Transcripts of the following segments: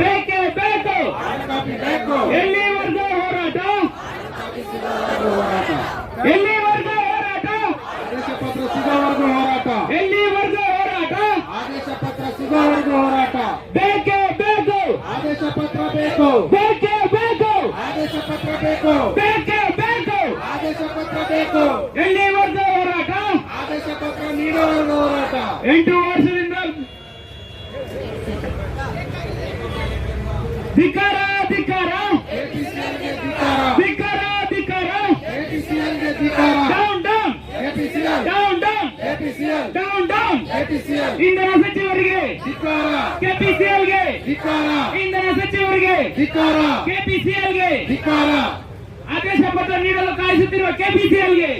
ಬೇಕೇ ಬೇಕು. ಎಲ್ಲಿವರೆಗೂ ಹೋರಾಟ ಎಲ್ಲಿವರೆಗೂ ಹೋರಾಟ? ಪತ್ರ ಸಿಗೋವರೆಗೂ ಹೋರಾಟ? ಎಲ್ಲಿವರೆಗೂ ಹೋರಾಟ ಆದೇಶ ಪತ್ರ ಸಿಗೋವರೆಗೂ ಹೋರಾಟ? ಬೇಕೇ ಬೇಕು. ಆದೇಶ ಪತ್ರ ಬೇಕು ಬೇಕೇ. ಬೇಕು ಆದೇಶ ಪತ್ರ ಬೇಕು. ಬೇಕೇ ಬೇಕು ಆದೇಶ ಪತ್ರ ಬೇಕು ಎಲ್ಲಿವರೆಗೂ ಹೋರಾಟ ಆದೇಶ ಪತ್ರ ನೀಡುವವರೆಗೂ ಹೋರಾಟ? ಎಂಟು ವರ್ಷದಿಂದ ಧಿಕಾರ ಧಿಕಾರ ಧಿಕಾರ ಧಿಕಾರ down down down down down down ಇಂಧನ ಸಚಿವರಿಗೆ. ಕೆಪಿಸಿಎಲ್ಗೆ. ಇಂಧನ ಸಚಿವರಿಗೆ. ಕೆಪಿಸಿಎಲ್ಗೆ. ಆದೇಶ ಪತ್ರ ನೀಡಲು ಕಾಯಿಸುತ್ತಿರುವ ಕೆಪಿಸಿಎಲ್ಗೆ.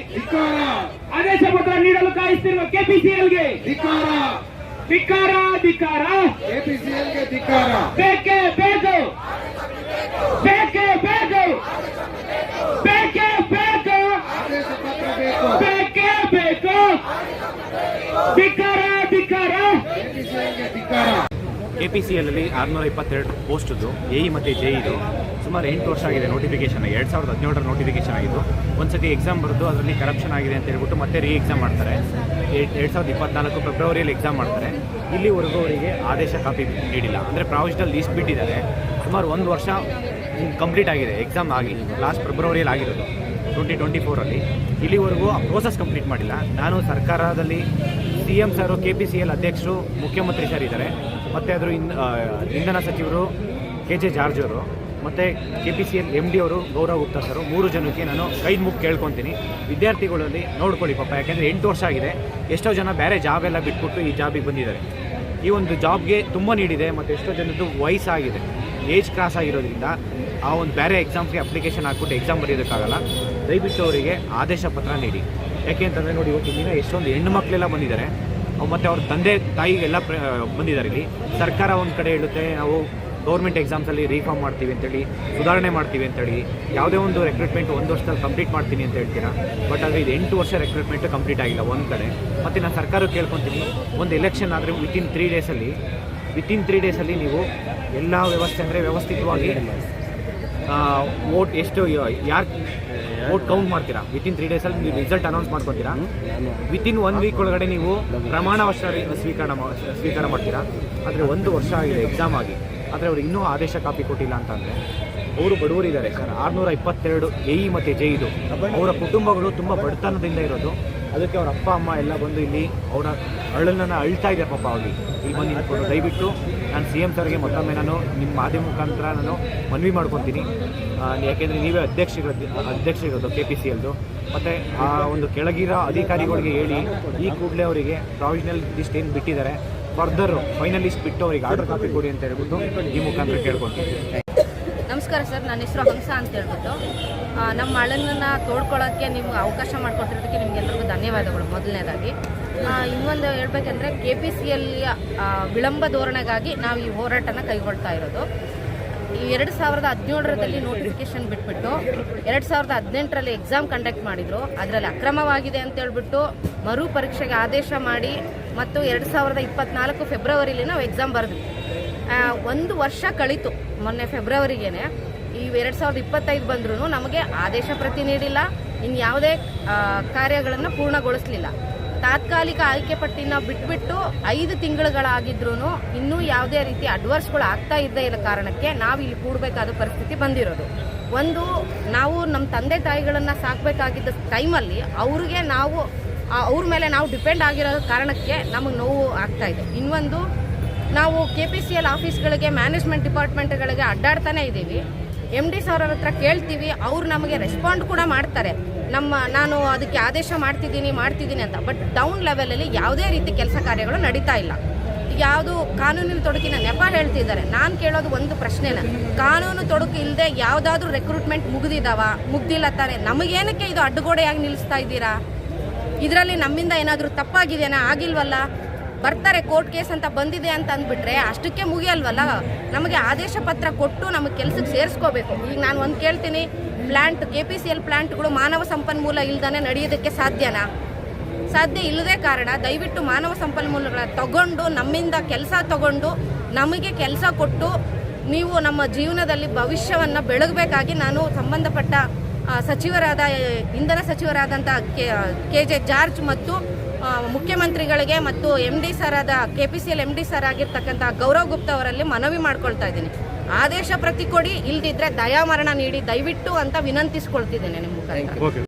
ಆದೇಶ ಪತ್ರ ನೀಡಲು ಕಾಯಿಸುತ್ತಿರುವ ಕೆಪಿಸಿಎಲ್ಗೆ. ಧಿಕಾರ ಧಿಕಾರ ಧಿಕಾರ ಕೆಪಿಸಿಎಲ್ಗೆ ಧಿಕಾರ. ಬೇಕೇ ಬೇಕು. ಬೇಕೇ ಬೇಕು. ಬೇಕೇ ಬೇಕು. ಬೇಕು ಬೇಕೇ. ಬೇಕು ಧಿಕಾರ. ಧಿಕಾರ ಕೆಪಿಸಿಎಲ್ಗೆ ಧಿಕಾರ ಆರ್ನೂರ ಇಪ್ಪತ್ತೆರಡು ಪೋಸ್ಟದು ಎಇ ಮತ್ತೆ ಜೆ ಇದು ಸುಮಾರು ಎಂಟು ವರ್ಷ ಆಗಿದೆ ನೋಟಿಫಿಕೇಶನ್ ಎರಡು ಸಾವಿರದ ಹದಿನೇಳರ ನೋಟಿಫಿಕೇಶನ್ ಆಗಿದ್ದು. ಒಂದ್ಸತಿ ಎಕ್ಸಾಮ್ ಬರೆದು ಅದರಲ್ಲಿ ಕರಪ್ಷನ್ ಆಗಿದೆ ಅಂತ ಹೇಳ್ಬಿಟ್ಟು ಮತ್ತೆ ರೀ ಎಕ್ಸಾಮ್ ಮಾಡ್ತಾರೆ. ಎರಡು ಸಾವಿರದ ಇಪ್ಪತ್ನಾಲ್ಕು ಫೆಬ್ರವರಿಯಲ್ಲಿ ಎಕ್ಸಾಮ್ ಮಾಡ್ತಾರೆ. ಇಲ್ಲಿವರೆಗೂ ಅವರಿಗೆ ಆದೇಶ ಕಾಪಿ ನೀಡಿಲ್ಲ. ಅಂದರೆ ಪ್ರಾವಿಷನಲ್ ಲೀಸ್ಟ್ ಬಿಟ್ಟಿದ್ದಾರೆ. ಸುಮಾರು ಒಂದು ವರ್ಷ ಕಂಪ್ಲೀಟ್ ಆಗಿದೆ. ಎಕ್ಸಾಮ್ ಆಗಿ ಲಾಸ್ಟ್ ಫೆಬ್ರವರಿಯಲ್ಲಿ ಆಗಿರೋದು. ಟ್ವೆಂಟಿ ಟ್ವೆಂಟಿ ಫೋರಲ್ಲಿ ಇಲ್ಲಿವರೆಗೂ ಆ ಪ್ರೋಸೆಸ್ ಕಂಪ್ಲೀಟ್ ಮಾಡಿಲ್ಲ. ನಾನು ಸರ್ಕಾರದಲ್ಲಿ C M sir K P C L ಅಧ್ಯಕ್ಷರು, ಮುಖ್ಯಮಂತ್ರಿ ಸರ್ ಇದ್ದಾರೆ. ಮತ್ತು ಅದರ ಇಂಧನ ಸಚಿವರು ಕೆ ಜೆ ಜಾರ್ಜ್ ಅವರು. ಮತ್ತು K P C L M D ಅವರು ಗೌರವ್ ಗುಪ್ತಾ ಸರು, ಮೂರು ಜನಕ್ಕೆ ನಾನು ಕೈ ಮುಗಿ ಕೇಳ್ಕೊತೀನಿ. ವಿದ್ಯಾರ್ಥಿಗಳಲ್ಲಿ ನೋಡ್ಕೊಳ್ಳಿ ಪಾಪ, ಯಾಕೆಂದರೆ ಎಂಟು ವರ್ಷ ಆಗಿದೆ. ಎಷ್ಟೋ ಜನ ಬೇರೆ ಜಾಬ್ ಎಲ್ಲ ಬಿಟ್ಬಿಟ್ಟು ಈ ಜಾಬಿಗೆ ಬಂದಿದ್ದಾರೆ. ಈ ಒಂದು ಜಾಬ್ಗೆ ತುಂಬ ನೀಡಿದೆ ಮತ್ತು ಎಷ್ಟೋ ಜನದ್ದು ವಯಸ್ಸಾಗಿದೆ. ಏಜ್ ಕ್ರಾಸ್ ಆಗಿರೋದ್ರಿಂದ ಆ ಒಂದು ಬೇರೆ ಎಕ್ಸಾಮ್ಗೆ ಅಪ್ಲಿಕೇಶನ್ ಹಾಕ್ಬಿಟ್ಟು ಎಕ್ಸಾಮ್ ಬರೆಯೋದಕ್ಕಾಗಲ್ಲ ದಯವಿಟ್ಟು ಅವರಿಗೆ ಆದೇಶ ಪತ್ರ ನೀಡಿ. ಯಾಕೆ ಅಂತಂದರೆ ನೋಡಿ ಇವತ್ತಿನ ದಿನ ಎಷ್ಟೊಂದು ಹೆಣ್ಣು ಮಕ್ಕಳೆಲ್ಲ ಬಂದಿದ್ದಾರೆ. ಮತ್ತು ಅವ್ರ ತಂದೆ ತಾಯಿಗೆಲ್ಲ ಬಂದಿದ್ದಾರೆ ಇಲ್ಲಿ. ಸರ್ಕಾರ ಒಂದು ಕಡೆ ಹೇಳುತ್ತೆ, ನಾವು ಗೌರ್ಮೆಂಟ್ ಎಕ್ಸಾಮ್ಸಲ್ಲಿ ರೀಫಾರ್ಮ್ ಮಾಡ್ತೀವಿ ಅಂತೇಳಿ, ಸುಧಾರಣೆ ಮಾಡ್ತೀವಿ ಅಂತೇಳಿ, ಯಾವುದೇ ಒಂದು ರೆಕ್ರೂಟ್ಮೆಂಟ್ ಒಂದು ವರ್ಷದಲ್ಲಿ ಕಂಪ್ಲೀಟ್ ಮಾಡ್ತೀನಿ ಅಂತ ಹೇಳ್ತೀರಾ? ಬಟ್ ಆದರೆ ಇದು ಎಂಟು ವರ್ಷ ರೆಕ್ರೂಟ್ಮೆಂಟ್ ಕಂಪ್ಲೀಟ್ ಆಗಿಲ್ಲ ಒಂದು ಕಡೆ. ಮತ್ತು ನಾನು ಸರ್ಕಾರ ಕೇಳ್ಕೊತೀನಿ, ಒಂದು ಎಲೆಕ್ಷನ್ ಆದರೆ ವಿತಿನ್ ತ್ರೀ ಡೇಸಲ್ಲಿ ವಿತಿನ್ ತ್ರೀ ಡೇಸಲ್ಲಿ ನೀವು ಎಲ್ಲ ವ್ಯವಸ್ಥೆ ಅಂದರೆ ವ್ಯವಸ್ಥಿತವಾಗಿ ವೋಟ್ ಎಷ್ಟು, ಯಾರು ವೋಟ್ ಕೌಂಟ್ ಮಾಡ್ತೀರಾ? ವಿತಿನ್ ತ್ರೀ ಡೇಸಲ್ಲಿ ನೀವು ರಿಸಲ್ಟ್ ಅನೌನ್ಸ್ ಮಾಡ್ಕೊತೀರಾ? ವಿತಿನ್ ಒನ್ ವೀಕ್ ಒಳಗಡೆ ನೀವು ಪ್ರಮಾಣ ವರ್ಷ ಸ್ವೀಕಾರ ಸ್ವೀಕಾರ ಮಾಡ್ತೀರಾ? ಆದರೆ ಒಂದು ವರ್ಷ ಆಗಿದೆ ಎಕ್ಸಾಮ್ ಆಗಿ. ಆದರೆ ಅವ್ರಿಗೆ ಇನ್ನೂ ಆದೇಶ ಕಾಪಿ ಕೊಟ್ಟಿಲ್ಲ ಅಂತಂದರೆ ಅವರು ಬಡವರಿದ್ದಾರೆ. ಸರ್ ಆರುನೂರ ಇಪ್ಪತ್ತೆರಡು ಎ ಇ ಮತ್ತು ಜೆ ಇದು. ಅವರ ಕುಟುಂಬಗಳು ತುಂಬ ಬಡತನದಿಂದ ಇರೋದು. ಅದಕ್ಕೆ ಅವ್ರ ಅಪ್ಪ, ಅಮ್ಮ ಎಲ್ಲ ಬಂದು ಇಲ್ಲಿ ಅವರ ಅಳಲನ್ನು ಅಳ್ತಾ ಇದೆ ಪಾಪ ಅವ್ರಿಗೆ ಇಲ್ಲಿ ಬಂದು ನಿಂತ್ಕೊಂಡು ದಯವಿಟ್ಟು ನಾನು ಸಿ ಎಂ ಸರ್ಗೆ ಮತ್ತೊಮ್ಮೆ ನಾನು ನಿಮ್ಮ ಮಾಧ್ಯಮ ಮುಖಾಂತರ ನಾನು ಮನವಿ ಮಾಡ್ಕೊತೀನಿ. ಯಾಕೆಂದರೆ ನೀವೇ ಅಧ್ಯಕ್ಷರಿರೋದು ಅಧ್ಯಕ್ಷರಿರೋದು, ಕೆ ಪಿ ಸಿ ಎಲ್ದು. ಮತ್ತು ಆ ಒಂದು ಕೆಳಗಿರೋ ಅಧಿಕಾರಿಗಳಿಗೆ ಹೇಳಿ ಈ ಕೂಡಲೇ ಅವರಿಗೆ ಪ್ರಾವಿಷನಲ್ ಲಿಸ್ಟ್ ಏನು ಬಿಟ್ಟಿದ್ದಾರೆ. ಫರ್ದರ್ ಫೈನಲಿಸ್ಟ್ ಬಿಟ್ಟು ಅವರಿಗೆ ಆರ್ಡರ್ ಕಾಪಿ ಕೊಡಿ ಅಂತ ಹೇಳ್ಬಿಟ್ಟು ಈ ಮುಖಾಂತರ ಕೇಳ್ಕೊತೀನಿ ನಮಸ್ಕಾರ ಸರ್, ನನ್ನ ಹೆಸರು ಹಂಸ ಅಂತ ಹೇಳ್ಬಿಟ್ಟು. ನಮ್ಮ ಅಳನನ್ನು ತೋಡ್ಕೊಳ್ಳೋಕ್ಕೆ ನಿಮ್ಗೆ ಅವಕಾಶ ಮಾಡಿಕೊಟ್ಟಿರೋದಕ್ಕೆ ನಿಮಗೆಲ್ಲರಿಗೂ ಧನ್ಯವಾದಗಳು ಮೊದಲನೇದಾಗಿ. ಇನ್ನೊಂದು ಹೇಳ್ಬೇಕಂದ್ರೆ ಕೆ ಪಿ ಸಿ ವಿಳಂಬ ಧೋರಣೆಗಾಗಿ ನಾವು ಈ ಹೋರಾಟನ ಕೈಗೊಳ್ತಾ ಇರೋದು. ಈ ಎರಡು ಸಾವಿರದ ಹದಿನೇಳರಲ್ಲಿ ನೋಟಿಫಿಕೇಶನ್ ಬಿಟ್ಬಿಟ್ಟು ಎರಡು ಸಾವಿರದ ಹದಿನೆಂಟರಲ್ಲಿ ಎಕ್ಸಾಮ್ ಕಂಡಕ್ಟ್ ಮಾಡಿದರು. ಅದರಲ್ಲಿ ಅಕ್ರಮವಾಗಿದೆ ಅಂತ ಹೇಳ್ಬಿಟ್ಟು ಮರು ಪರೀಕ್ಷೆಗೆ ಆದೇಶ ಮಾಡಿ ಮತ್ತು ಎರಡು ಸಾವಿರದ ಇಪ್ಪತ್ನಾಲ್ಕು ಫೆಬ್ರವರಿಲಿ ನಾವು ಎಕ್ಸಾಮ್ ಬರೆದ್ವಿ. ಒಂದು ವರ್ಷ ಕಳೀತು ಮೊನ್ನೆ ಫೆಬ್ರವರಿಗೇನೆ ಈ ಎರಡು ಸಾವಿರದ ಇಪ್ಪತ್ತೈದು ಬಂದ್ರೂ ನಮಗೆ ಆದೇಶ ಪ್ರತಿ ನೀಡಿಲ್ಲ. ಇನ್ನು ಯಾವುದೇ ಕಾರ್ಯಗಳನ್ನು ಪೂರ್ಣಗೊಳಿಸಲಿಲ್ಲ. ತಾತ್ಕಾಲಿಕ ಆಯ್ಕೆ ಪಟ್ಟಿನ ಬಿಟ್ಬಿಟ್ಟು ಐದು ತಿಂಗಳುಗಳಾಗಿದ್ರೂ ಇನ್ನೂ ಯಾವುದೇ ರೀತಿ ಅಡ್ವರ್ಸ್ಗಳು ಆಗ್ತಾ ಇದ್ದೇ ಇರೋ ಕಾರಣಕ್ಕೆ ನಾವು ಇಲ್ಲಿ ಕೂಡಬೇಕಾದ ಪರಿಸ್ಥಿತಿ ಬಂದಿರೋದು. ಒಂದು, ನಾವು ನಮ್ಮ ತಂದೆ ತಾಯಿಗಳನ್ನು ಸಾಕಬೇಕಾಗಿದ್ದ ಟೈಮಲ್ಲಿ ಅವ್ರಿಗೆ ನಾವು ಅವ್ರ ಮೇಲೆ ನಾವು ಡಿಪೆಂಡ್ ಆಗಿರೋ ಕಾರಣಕ್ಕೆ ನಮಗೆ ನೋವು ಆಗ್ತಾ ಇದೆ. ಇನ್ನೊಂದು, ನಾವು ಕೆ ಪಿ ಸಿ ಎಲ್ ಆಫೀಸ್ಗಳಿಗೆ ಮ್ಯಾನೇಜ್ಮೆಂಟ್ ಡಿಪಾರ್ಟ್ಮೆಂಟ್ಗಳಿಗೆ ಅಡ್ಡಾಡ್ತಾನೆ ಇದ್ದೀವಿ. ಎಂ ಡಿ ಸರ್ ಅವ್ರ ಹತ್ರ ಕೇಳ್ತೀವಿ, ಅವ್ರು ನಮಗೆ ರೆಸ್ಪಾಂಡ್ ಕೂಡ ಮಾಡ್ತಾರೆ. ನಮ್ಮ ನಾನು ಅದಕ್ಕೆ ಆದೇಶ ಮಾಡ್ತಿದ್ದೀನಿ ಮಾಡ್ತಿದ್ದೀನಿ ಅಂತ. ಬಟ್ ಡೌನ್ ಲೆವೆಲಲ್ಲಿ ಯಾವುದೇ ರೀತಿ ಕೆಲಸ ಕಾರ್ಯಗಳು ನಡೀತಾ ಇಲ್ಲ. ಯಾವುದು ಕಾನೂನಿನ ತೊಡಕಿನ ನೆಪ ಹೇಳ್ತಿದ್ದಾರೆ. ನಾನು ಕೇಳೋದು ಒಂದು ಪ್ರಶ್ನೆನ. ಕಾನೂನು ತೊಡಕು ಇಲ್ಲದೆ ಯಾವುದಾದ್ರೂ ರೆಕ್ರೂಟ್ಮೆಂಟ್ ಮುಗಿದಿದಾವ, ಮುಗ್ದಿಲ್ಲ ತಾನೆ. ನಮಗೇನಕ್ಕೆ ಇದು ಅಡ್ಡಗೋಡೆಯಾಗಿ ನಿಲ್ಲಿಸ್ತಾ ಇದ್ದೀರಾ? ಇದರಲ್ಲಿ ನಮ್ಮಿಂದ ಏನಾದರೂ ತಪ್ಪಾಗಿದೆಯಾ? ಆಗಿಲ್ವಲ್ಲ? ಬರ್ತಾರೆ ಕೋರ್ಟ್ ಕೇಸ್ ಅಂತ ಬಂದಿದೆ ಅಂತ ಅಂದ್ಬಿಟ್ರೆ ಅಷ್ಟಕ್ಕೆ ಮುಗಿಯಲ್ವಲ್ಲ? ನಮಗೆ ಆದೇಶ ಪತ್ರ ಕೊಟ್ಟು ನಮಗೆ ಕೆಲಸಕ್ಕೆ ಸೇರಿಸ್ಕೋಬೇಕು. ಈಗ ನಾನು ಒಂದು ಕೇಳ್ತೀನಿ. Plant K P C L ಪ್ಲ್ಯಾಂಟ್ಗಳು ಮಾನವ ಸಂಪನ್ಮೂಲ ಇಲ್ದಾನೆ ನಡೆಯೋದಕ್ಕೆ ಸಾಧ್ಯನಾ? ಸಾಧ್ಯ ಇಲ್ಲದೇ ಕಾರಣ ದಯವಿಟ್ಟು ಮಾನವ ಸಂಪನ್ಮೂಲಗಳ ತಗೊಂಡು, ನಮ್ಮಿಂದ ಕೆಲಸ ತಗೊಂಡು, ನಮಗೆ ಕೆಲಸ ಕೊಟ್ಟು, ನೀವು ನಮ್ಮ ಜೀವನದಲ್ಲಿ ಭವಿಷ್ಯವನ್ನು ಬೆಳಗಬೇಕಾಗಿ ನಾನು ಸಂಬಂಧಪಟ್ಟ ಸಚಿವರಾದ, ಇಂಧನ ಸಚಿವರಾದಂಥ ಕೆ ಕೆ ಜೆ ಜಾರ್ಜ್ ಮತ್ತು ಮುಖ್ಯಮಂತ್ರಿಗಳಿಗೆ ಮತ್ತು ಎಂ ಡಿ ಸರ್ ಆದ K P C L M D sir ಆಗಿರ್ತಕ್ಕಂಥ ಗೌರವ್ ಗುಪ್ತಾ ಅವರಲ್ಲಿ ಮನವಿ ಮಾಡ್ಕೊಳ್ತಾ ಇದ್ದೀನಿ. ಆದೇಶ ಪ್ರತಿ ಕೊಡಿ ಇಲ್ದಿದ್ರೆ ದಯಾಮರಣ ನೀಡಿ ದಯವಿಟ್ಟು ಅಂತ ವಿನಂತಿಸ್ಕೊಳ್ತಿದ್ದೇನೆ ನಿಮ್ಮ ಮುಖಾಂತರ.